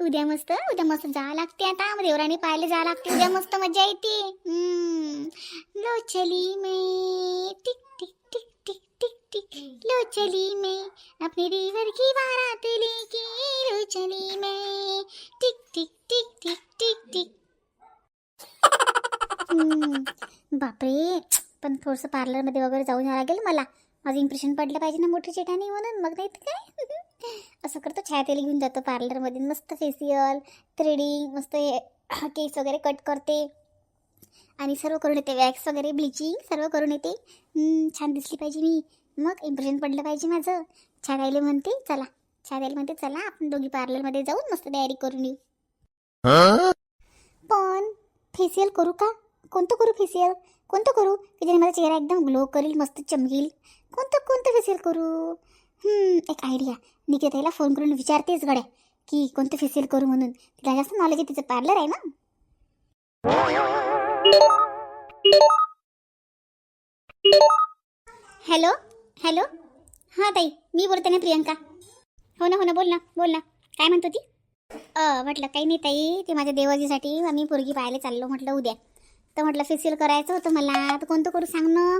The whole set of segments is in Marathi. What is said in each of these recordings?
उद्या मस्त उद्या मस्त जा लागते आता. मग देवराणी पाहायला जा लागते. उद्या मस्त मजा येते. लो चली मैं. Tick tick tick tick tick tick. Low चली मैं. अपने देवर की बारात लेके लो चली मैं. Tick tick tick tick tick tick. बापरे. पण थोडंसं पार्लरमध्ये वगैरे जाऊन यावं लागेल मला. माझं इम्प्रेशन पडलं पाहिजे ना मोठी चिटाणी म्हणून. मग नाही काय? असं करतो. छाया तेल घेऊन जातो पार्लरमध्ये मस्त फेशियल थ्रेडिंग मस्त हे केस वगैरे कट करते. आणि सर्व करून येते. वॅक्स वगैरे ब्लिचिंग सर्व करून येते. छान दिसली पाहिजे मी. मग इम्प्रेशन पडलं पाहिजे माझं. छान आईले म्हणते. चला. छान आईले म्हणते. चला. आपण दोघी पार्लरमध्ये जाऊन मस्त तयारी करून येऊ. पण फेशियल करू का? कोणतं करू फेशियल कोणतं करू? की ज्याने माझा चेहरा एकदम ग्लो करेल मस्त चमकेल. कोणतं कोणतं फेशियल करू? एक आयडिया निकिताईला फोन करून विचारतेच गड्या की कोणतं फेशियल करू म्हणून. तिला जास्त नॉलेज आहे तिचं पार्लर आहे ना? Hello hello. हां ताई मी बोलते ना प्रियंका. हो ना हो ना बोल ना बोल ना. काय म्हणतो ती अ म्हटलं काही नाही ताई ते माझ्या देवाजीसाठी आम्ही पोरगी पाहायला चाललो म्हटलं उद्या. तर म्हटलं फेशियल करायचं होतं मला. तर कोणतं करू सांग ना.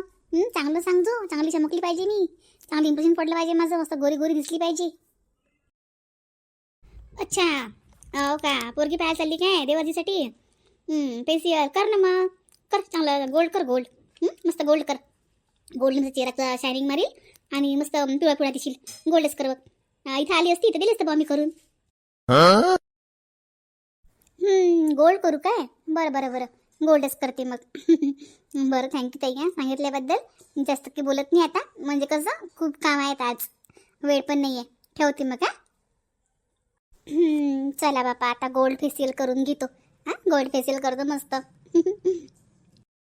चांगलं सांगजो चांगली चमकली पाहिजे मी. चांगलं इम्प्रेशन पडलं पाहिजे माझं. मस्त गोरी गोरी दिसली पाहिजे. अच्छा. हो का? पोरगी पाहायला चालली काय? देवाजीसाठी? फेशियल कर ना मग. कर. चांगलं गोल्ड कर गोल्ड. मस्त गोल्ड कर. गोल्ड म्हणजे चेहऱ्याचं शायनिंग मारील आणि मस्त पिवळा पिवळा दिशील गोल्डच कर बघ. इथं आली असती तर दिली असतं बा मी करून हम्म, गोल्ड करू काय? बरं बरं बरं. गोल्डच करते मग. बरं थँक्यू ताई हां सांगितल्याबद्दल. जास्त की बोलत नाही आता. म्हणजे कसं खूप काम आहेत आज. वेळ पण नाही आहे ठेवते मग हा? चला बापा आता गोल्ड फेशियल करून घेतो. हां गोल्ड फेशियल करतो मस्त.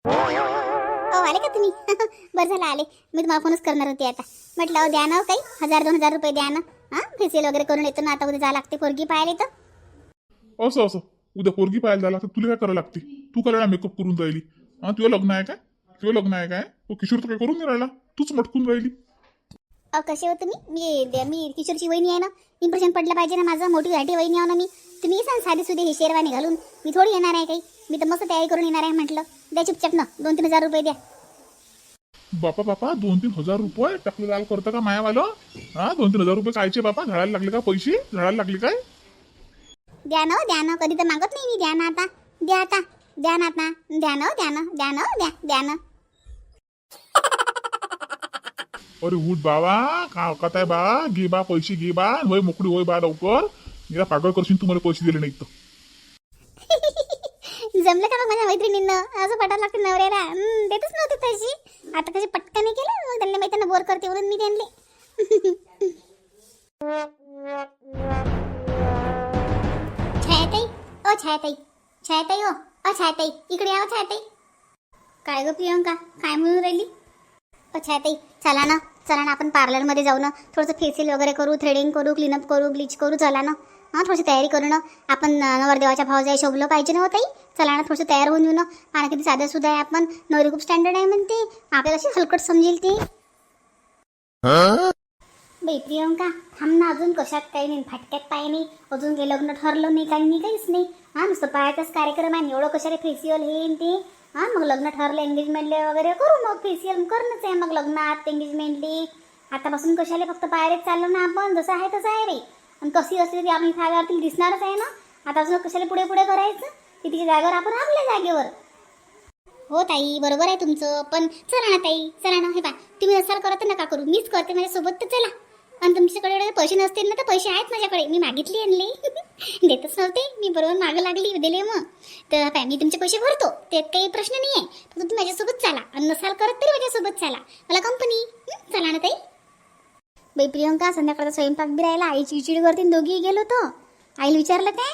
ओ आले का तुम्ही? बरं झालं आले. मी तुम्हाला फोनच करणार होते आता. म्हटलं अहो द्या ना हो, काही. हजार दोन हजार रुपये द्या ना. हां फेशियल वगैरे करून येतो ना आता उद्या जावं लागते पोरगी पाहायला येतं असं असं. उद्या पोरगी पाहायला जायला लागतं तुला काय करावं लागते? तू करायला मेकअप करून राहिली? हा तुझं लग्न आहे काय? तुझं लग्न आहे काय? तो किशोर तर काय करून नाही राहिला? तूच मटकून राहिली. अ कसे हो तुम्ही? मी मी किशोरची वहिनी आहे ना. इम्प्रेशन पडलं पाहिजे ना माझं. मोठी घाटी वहिनी आहे ना मी. तुम्ही सांग साधी सुधी हे शेरवानी घालून. मी थोडी येणार आहे काही. मी तर मस्त तयारी करून येणार आहे म्हटलं. द्या चुपचाप ना. दोन तीन हजार रुपये द्या. बापा बापा दोन तीन हजार रुपये? टाकलं लाल करतं का मायावालं? हा दोन तीन हजार रुपये कायचे बापा? झाडायला लागले का पैसे? झाडायला लागले काय? द्या ना द्या ना. कधी तर मागत नाही मी. द्या ना आता. द्या आता. द्या ना आता. द्या ना द्या ना. द्या ना द्या. द्या ना. अरे उठ बाबा. का कथाय बा? घे बा पैसे घे बा. होय मोकळी होय बा लवकर. गेला पागळ करशील तुम्हाला पैसे दिले नाहीत तर. जमलं का मग माझ्या मैत्रिणींना? असं पटायला लागते नवऱ्याला. हम्म, देतच नव्हते तशी आता कशी पटकन केलं? मग त्यांना माहिती ना बोर करते म्हणून मी त्यांना छायाताई ताई छायाताई छायाताई हो. अ छायाताई इकडे यावं हो छायाताई. काय ग प्रियंका काय म्हणून राहिली? ओ छायाताई चला ना चला ना आपण पार्लरमध्ये जाऊ ना. थोडंसं फेशियल वगैरे करू थ्रेडिंग करू क्लीनअप करू ब्लीच करू चला ना. हां थोडीशी तयारी करू ना. आपण नवरदेवाच्या भावजाई शोभलं पाहिजे ना हो ताई? चला ना थोडंसं तयार होऊन येऊ ना. आणि किती साधं सुद्धा आहे आपण. नवरी खूप स्टँडर्ड आहे म्हणते. आपल्याला अशी हलकट समजेल ती. बाई प्रियंका थांब ना अजून कशात काही नाही फाटक्यात पाय नाही अजून काही लग्न ठरलं नाही काही नाही काहीच नाही. हां नुसतं पायाचाच कार्यक्रम आहे एवढं कशाला फेशियल हे ते? हां मग लग्न ठरलं एंगेजमेंटले वगैरे करू मग फेशियल करणंच आहे मग लग्नात एंगेजमेंटली आतापासून कशाला फक्त पायरेच चाललो ना आपण जसं आहे तसं आहे रे आणि कशी असली तरी आपण जागेवरती दिसणारच आहे ना? आता अजून कशाला पुढे पुढे करायचं? तिच्या जागेवर आपण आपल्या जागेवर? हो ताई बरोबर आहे तुमचं पण चला ना ताई चला ना हे पा तुम्ही असाल करत नका करू मीच करते माझ्यासोबत तर चला. आणि तुमच्याकडे एवढे पैसे नसतील ना तर पैसे आहेत माझ्याकडे. मी मागितले आणले. देतच नव्हते. मी बरोबर मागं लागली दिले मग. तर काय मी तुमचे पैसे भरतो. त्यात काही प्रश्न नाही आहे फक्त तुम्ही माझ्यासोबत चाला. आणि नसाल करत तरी माझ्यासोबत चाला. मला कंपनी चला ना ताई. बाई प्रियंका संध्याकाळचा स्वयंपाक बी राहिला आई चिडचिड करते दोघी गेलो तो आईला विचारलं काय?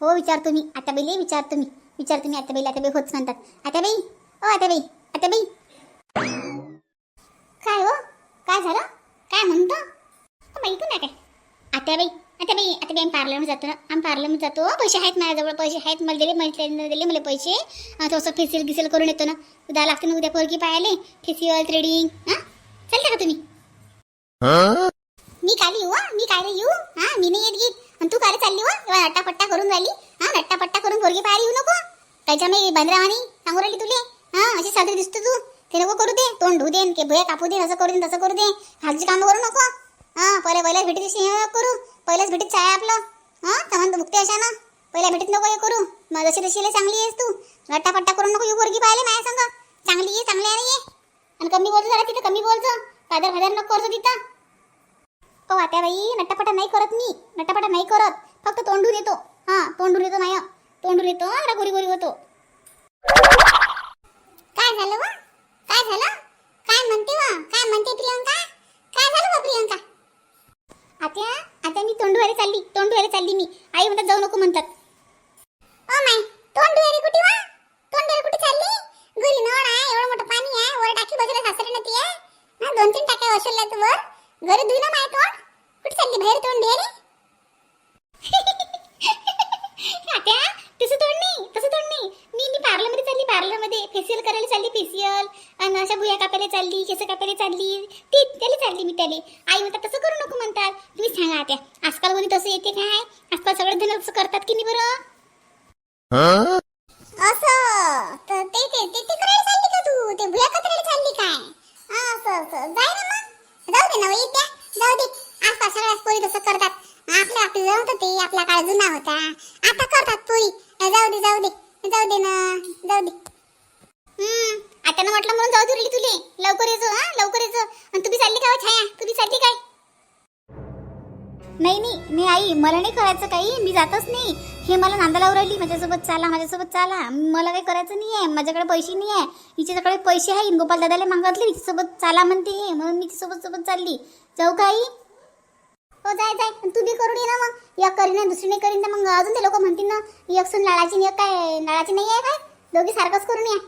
हो विचारतो मी. आता बाई विचारतो मी. विचारतो मी आता बाई आता बाई होच म्हणतात. आता बाई? ओ आता बाई आता बाई. काय हो? काय झालं काय म्हणतो अ, बाई तू नाही काय आता बाई आता आम्ही पार्लरमध्ये जातो. आम्ही पार्लरमध्ये जातो. पैसे आहेत माझ्याजवळ पैसे आहेत. मला दिले मला दिले मला पैसे. थोडंसं फेशियल गिसेल करून येतो ना. उद्या लागते ना उद्या पोरगी पाहायला. फेसिअल थ्रेडिंग हां? चालतं का तुम्ही. मी खाली येऊ मी काय येऊ. हा मी नाही येत गीत. आणि तू काय चालली व एवढा नट्टापट्टा करून राहिली. हा नट्टापट्टा करून पोरगी पाहायला येऊ नको. त्याच्या मी बांद्रावानी सांगू राहिली तुले. हा अशी साजरी दिसतो तू. ते नको करू दे. तोंड धुऊ दे के भुया कापू दे असं करू दे तसं करू दे. खालची कामं करू नको. हा पहिले पहिल्याच भेटीत हे करू. पहिल्याच भेटीत चाय आपलं. हा तर म्हणतो मुक्ती अशा ना पहिल्या भेटीत नको हे करू. मग जशी तशी लय चांगली आहेस तू. नट्टापट्टा करून नको येऊ पोरगी पाहिले माझ्या संग. चांगली आहे चांगली आहे ये. आणि कमी बोलतो जरा तिथं कमी बोलतो फादर फादर नको करतो तिथं. ओ आत्याबाई नट्टापटा नाही करत मी. नट्टापटा नाही करत. फक्त तोंडून येतो. हा तोंडून येतो माय. तोंडून येतो गोरी गोरी होतो. काय झालं व काय झालं काय म्हणते व काय म्हणते प्रियंका काय झालं व प्रियंका आत्या धुवायला चालली तोंड धुवायला चालली मी. आई म्हणतात जाऊ नको म्हणतात. ओ माय कुठे वा? कुठे चालली? घरी नळ आहे एवढं मोठं पाणी आहे वर टाकी बाजूला सासरे ना ती आहे दोन तीन टाक्या वसुलल्यात वर. घरी धुई ना माय तोंड. कुठे चालली बाहेर तोंड रे आत्या तसं तोंड नाही तसं तोंड नाही. मी मी पार्लर चालली फेशियल करायला चालली फेशियल. आणि अशा भुया कापायला चालली केस कापायला चालली. ती त्याला चालली मी त्याला. आई म्हणतात तसं करू नको म्हणतात. तुम्ही सांगा आत्या आजकाल कोणी तसं येते आजकाल सगळे जण तसं करतात की नाही बरं? असं. तर ते ते ते चालली का तू? ते भुया चालली काय? असं असं. जाय ना मग. जाऊ दे ना वही त्या जाऊ दे. आजकाल सगळ्याच पोरी तसं करतात. आपल्या आपलं ते. आपला काळ जुना होता. आता करतात पोरी. जाऊ दे जाऊ दे. जाऊ दे ना. जाऊ दे. हम्म. आता ना म्हटलं म्हणून जाऊ दे तुले. लवकर येजो हा. लवकर येजो आणि तुम्ही चालली का हो छाया? तुम्ही चालली काय? नाही नाही नाही आई मला नाही करायचं काही. मी जातच नाही. हे मला नांदाला उरली माझ्यासोबत चाला माझ्यासोबत चाला. मला काही करायचं नाही आहे माझ्याकडे पैसे नाही आहे हिच्याकडे पैसे आहे. गोपाल दादाला मागतले हिच्यासोबत चाला म्हणते हे, म्हणून मी तिच्यासोबत सोबत चालली. जाऊ काही हो जाय जाय. तू बी करून ये ना मग. एक करीन दुसरी नाही करीन तर मग अजून ते लोक म्हणतील ना एक सून लाळाची एक काय? लाळाची नाही आहे काय? दोघी सारखंच करून या.